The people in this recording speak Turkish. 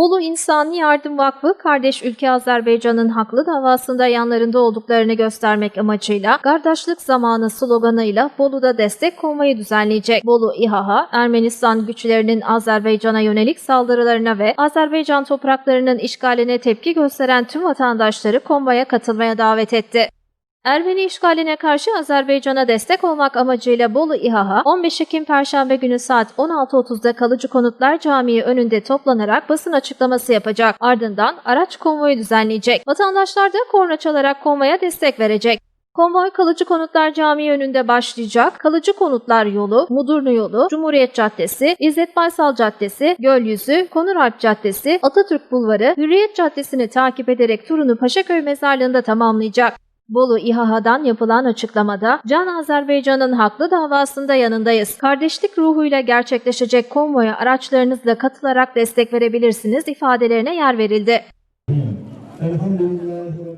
Bolu İnsani Yardım Vakfı, kardeş ülke Azerbaycan'ın haklı davasında yanlarında olduklarını göstermek amacıyla Kardeşlik Zamanı sloganıyla Bolu'da destek konvoyu düzenleyecek. Bolu İHA, Ermenistan güçlerinin Azerbaycan'a yönelik saldırılarına ve Azerbaycan topraklarının işgaline tepki gösteren tüm vatandaşları konvoya katılmaya davet etti. Ermeni işgaline karşı Azerbaycan'a destek olmak amacıyla Bolu İHA 15 Ekim Perşembe günü saat 16.30'da Kalıcı Konutlar Camii önünde toplanarak basın açıklaması yapacak. Ardından araç konvoyu düzenleyecek. Vatandaşlar da korna çalarak konvoya destek verecek. Konvoy Kalıcı Konutlar Camii önünde başlayacak. Kalıcı Konutlar yolu, Mudurnu yolu, Cumhuriyet Caddesi, İzzet Baysal Caddesi, Gölyüzü, Konuralp Caddesi, Atatürk Bulvarı, Hürriyet Caddesi'ni takip ederek turunu Paşaköy Mezarlığı'nda tamamlayacak. Bolu İHA'dan yapılan açıklamada Can Azerbaycan'ın haklı davasında yanındayız. Kardeşlik ruhuyla gerçekleşecek konvoya araçlarınızla katılarak destek verebilirsiniz ifadelerine yer verildi. Elhamdülillah.